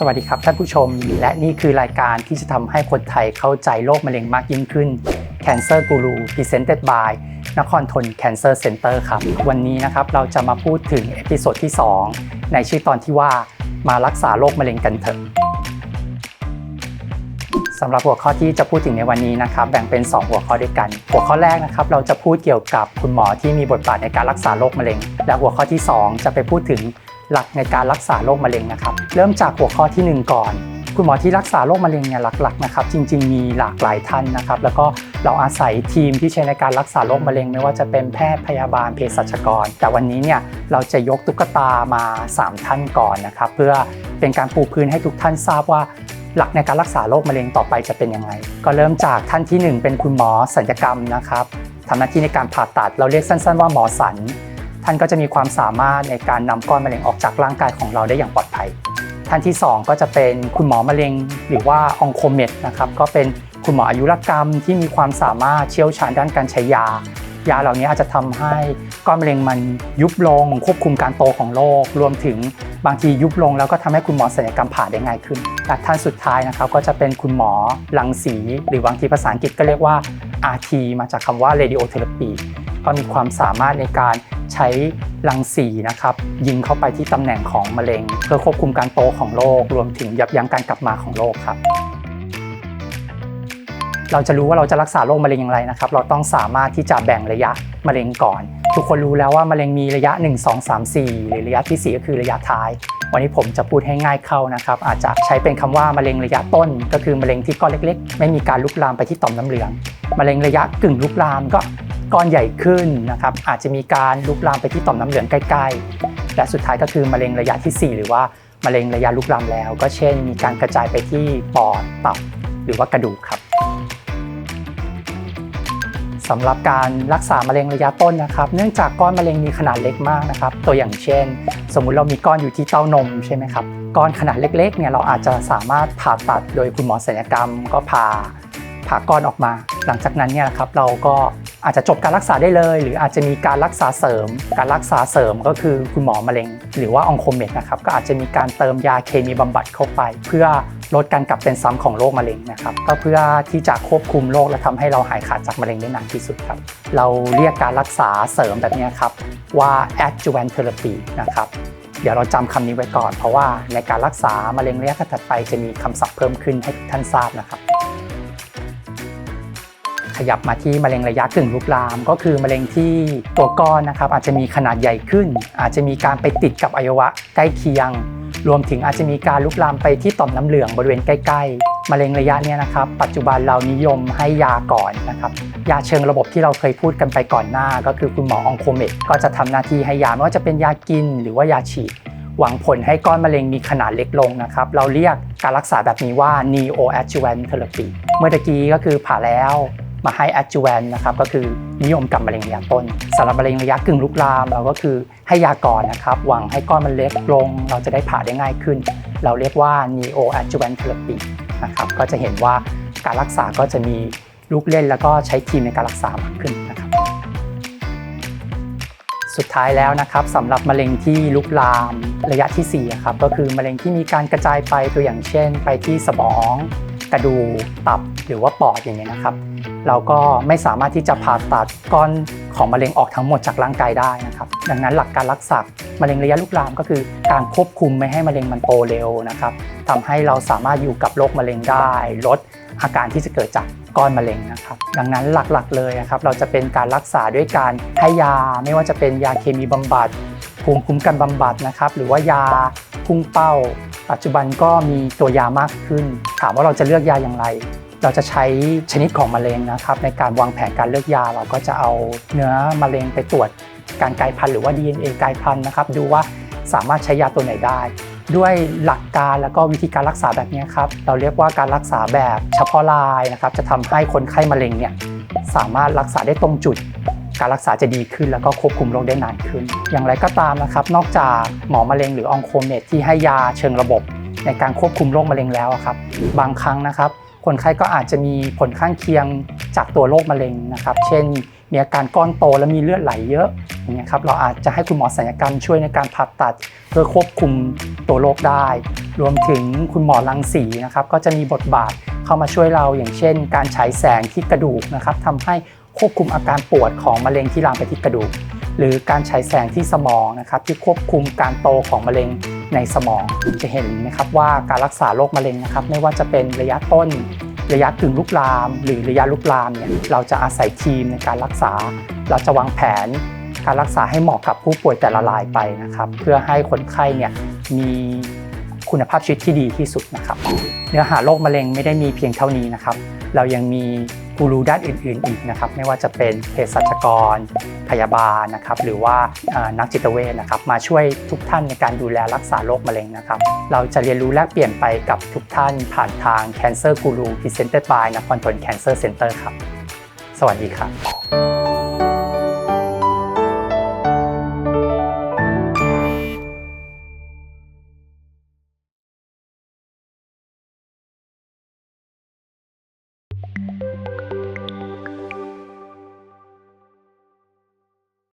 สวัสดีครับท่านผู้ชม และนี่คือรายการที่จะทำให้คนไทยเข้าใจโรคมะเร็งมากยิ่งขึ้น Cancer Guru Presented by นครทน Cancer Center ครับ วันนี้นะครับเราจะมาพูดถึงเอพิโซดที่ 2 ในชื่อตอนที่ว่ามารักษาโรคมะเร็งกันเถอะสำหรับหัวข้อที่จะพูดถึงในวันนี้นะครับแบ่งเป็น 2 หัวข้อด้วยกัน หัวข้อแรกนะครับเราจะพูดเกี่ยวกับคุณหมอที่มีบทบาทในการรักษาโรคมะเร็ง และหัวข้อที่ 2 จะไปพูดถึง หลักในการรักษาโรคมะเร็งนะครับ เริ่มจากหัวข้อทีหนึ่1 ก่อน คุณหมอที่รักษาโรคมะเร็งเนี่ยหลักๆนะครับ จริง ๆ มีหลากหลายท่านนะครับ แล้วก็เราอาศัยทีมที่ใช้ในการรักษาโรคมะเร็ง ไม่ว่าจะเป็นแพทย์พยาบาลเภสัชกร แต่วันนี้เนี่ยเราจะยกตุ๊กตามา 3 ท่านก่อนนะครับ เพื่อเป็นการปูพื้นให้ทุกท่านทราบว่าหลักในการรักษาโรคมะเร็งต่อไปจะเป็นยังไง ก็เริ่มจากท่านที่ 1 เป็นคุณหมอศัลยกรรมนะครับทำหน้าที่ในการผ่าตัดเราเรียกสั้น ๆ ว่าหมอสัน ท่านก็จะมีความสามารถในการนำก้อนมะเร็งออกจากร่างกายของเราได้อย่างปลอดภัย ท่านที่ 2 ก็จะเป็นคุณหมอมะเร็งหรือว่าองโคเมดนะครับก็เป็นคุณหมออายุรกรรมที่มีความสามารถเชี่ยวชาญด้านการใช้ยายาเหล่านี้อาจจะทำให้ก้อนมะเร็งมันยุบลงควบคุมการโตของโรครวมถึงบางทียุบลงแล้วก็ทำให้คุณหมอศัลยกรรมผ่าได้ง่ายขึ้นและท่านสุดท้ายนะครับก็จะเป็นคุณหมอรังสี หรือบางทีภาษาอังกฤษก็เรียกว่า RT มาจากคำว่า radiotherapy ก็มีความสามารถในการใช้รังสีนะครับยิงเข้าไปที่ตำแหน่งของมะเร็ง เพื่อควบคุมการโตของโรครวมถึงยับยั้งการกลับมาของโรคครับเราจะรู้ว่าเราจะรักษาโรคมะเร็งอย่างไรนะครับ เราต้องสามารถที่จะแบ่งระยะมะเร็งก่อน ทุกคนรู้แล้วว่ามะเร็งมีระยะ 1 2 3 4 หรือระยะทีสี่4 ก็คือระยะท้าย วันนี้ผมจะพูดให้ง่ายเข้านะครับ อาจจะใช้เป็นคำว่ามะเร็งระยะต้น ก็คือมะเร็งที่ก้อนเล็ก ๆ ไม่มีการลุกลามไปที่ต่อมน้ำเหลือง มะเร็งระยะกึ่งลุกลามก็ ก้อนใหญ่ขึ้นนะครับอาจจะมีการลุกลามไปที่ต่อมน้ำเหลืองใกล้ ๆ และสุดท้ายก็คือมะเร็งระยะทีสี่ 4 หรือว่ามะเร็งระยะลุกลามแล้ว ก็เช่น มีการกระจายไปที่ปอดตับหรือว่ากระดูกครับสำหรับการรักษามะเร็งระยะต้นนะครับ เนื่องจากก้อนมะเร็งมีขนาดเล็กมากนะครับ ตัวอย่างเช่น สมมุติเรามีก้อนอยู่ที่เต้านมใช่ไหมครับ ก้อนขนาดเล็กๆเนี่ยเราอาจจะสามารถผ่าตัดโดยคุณหมอศัลยกรรมก็ผ่า ผ่าก้อนออกมา หลังจากนั้นเนี่ยครับเราก็อาจจะจบการรักษาได้เลย หรืออาจจะมีการรักษาเสริม การรักษาเสริมก็คือคุณหมอมะเร็ง หรือว่าองโคเมดนะครับก็อาจจะมีการเติมยาเคมีบำบัดเข้าไป เพื่อลดการกลับเป็นซ้ำของโรคมะเร็งนะครับก็เพื่อที่จะควบคุมโรคและทำให้เราหายขาดจากมะเร็งได้นานที่สุดครับเราเรียกการรักษาเสริมแบบนี้ครับว่า adjuvant therapy นะครับเดี๋ยวเราจำคำนี้ไว้ก่อน เพราะว่าในการรักษามะเร็งระยะถัดไปจะมีคำศัพท์เพิ่มขึ้นให้ท่านทราบนะครับ ขยับมาที่มะเร็งระยะกึ่งลุกลาม ก็คือมะเร็งที่ตัวก้อนนะครับอาจจะมีขนาดใหญ่ขึ้น อาจจะมีการไปติดกับอวัยวะใกล้เคียง รวมถึงอาจจะมีการลุกลามไปที่ต่อมน้ำเหลืองบริเวณใกล้ ๆ มะเร็งระยะเนี้ยนะครับ ปัจจุบันเรานิยมให้ยาก่อนนะครับยาเชิงระบบที่เราเคยพูดกันไปก่อนหน้า ก็คือคุณหมอองโคเมดก็จะทำหน้าที่ให้ยาไม่ว่าจะเป็นยากินหรือว่ายาฉีดหวังผลให้ก้อนมะเร็งมีขนาดเล็กลงนะครับ เราเรียกการรักษาแบบนี้ว่า neoadjuvant therapy เมื่อตะกี้ก็คือผ่าแล้ว มาให้ adjuvant นะครับก็คือนิยมกับมะเร็งระยะต้นสำหรับมะเร็งระยะกึ่งลุกลามเราก็คือให้ยาก่อนนะครับหวังให้ก้อนมันเล็กลง เราจะได้ผ่าได้ง่ายขึ้น เราเรียกว่า neoadjuvant therapy นะครับก็จะเห็นว่าการรักษาก็จะมีลูกเล่นแล้วก็ใช้ทีมในการรักษามากขึ้นนะครับสุดท้ายแล้วนะครับสำหรับมะเร็งที่ลุกลามระยะที่4ครับก็คือมะเร็งที่มีการกระจายไปตัวอย่างเช่น ไปที่สมอง กระดูกตับหรือว่าปอดอย่างเงี้ยนะครับ เราก็ไม่สามารถที่จะผ่าตัดก้อนของมะเร็งออกทั้งหมดจากร่างกายได้นะครับดังนั้นหลักการรักษามะเร็งระยะลุกลามก็คือ การควบคุมไม่ให้มะเร็งมันโตเร็วนะครับทำให้เราสามารถอยู่กับโรคมะเร็งได้ ลดอาการที่จะเกิดจากก้อนมะเร็งนะครับดังนั้นหลักๆเลยนะครับเราจะเป็นการรักษาด้วยการให้ยา ไม่ว่าจะเป็นยาเคมีบำบัดภูมิคุ้มกันบำบัดนะครับหรือว่ายาพุ่งเป้า ปัจจุบันก็มีตัวยามากขึ้น ถามว่าเราจะเลือกยาอย่างไร เราจะใช้ชนิดของมะเร็งนะครับในการวางแผนการเลือกยา เราก็จะเอาเนื้อมะเร็งไปตรวจการกลายพันธุ์หรือว่า DNA กลายพันธุ์นะครับดูว่าสามารถใช้ยาตัวไหนได้ ด้วยหลักการแล้วก็วิธีการรักษาแบบนี้ครับเราเรียกว่าการรักษาแบบเฉพาะรายนะครับจะทำให้คนไข้มะเร็งเนี่ยสามารถรักษาได้ตรงจุด การรักษาจะดีขึ้นแล้วก็ควบคุมโรคได้นานขึ้น อย่างไรก็ตามนะครับ นอกจากหมอมะเร็งหรือองโคเมดที่ให้ยาเชิงระบบ ในการควบคุมโรคมะเร็งแล้วครับ บางครั้งนะครับ คนไข้ก็อาจจะมีผลข้างเคียงจากตัวโรคมะเร็งนะครับ เช่น มีอาการก้อนโตและมีเลือดไหลเยอะอย่างเงี้ยครับเราอาจจะให้คุณหมอศัลยกรรมช่วยในการผ่าตัด เพื่อควบคุมตัวโรคได้ รวมถึงคุณหมอรังสีนะครับก็จะมีบทบาทเข้ามาช่วยเราอย่างเช่น การฉายแสงที่กระดูกนะครับทำให้ควบคุมอาการปวดของมะเร็งที่ลามไปที่กระดูก หรือการฉายแสงที่สมองนะครับที่ควบคุมการโตของมะเร็ง ในสมองจะเห็นนะครับว่าการรักษาโรคมะเร็งนะครับ ไม่ว่าจะเป็นระยะต้น ระยะกึ่งลุกลาม หรือระยะลุกลามเนี่ยเราจะอาศัยทีมในการรักษา เราจะวางแผน การรักษาให้เหมาะกับผู้ป่วยแต่ละรายไปนะครับ เพื่อให้คนไข้เนี่ยมีคุณภาพชีวิตที่ดีที่สุดนะครับ เนื้อหาโรคมะเร็งไม่ได้มีเพียงเท่านี้นะครับ เรายังมี กูรูด้านอื่น ๆ อีกนะครับไม่ว่าจะเป็นเภสัชกร พยาบาลนะครับหรือว่านักจิตเวชนะครับมาช่วยทุกท่านในการดูแลรักษาโรคมะเร็งนะครับเราจะเรียนรู้แลกเปลี่ยนไปกับทุกท่านผ่านทาง Cancer Guru Presented by นครทน Cancer Center ครับ สวัสดีครับ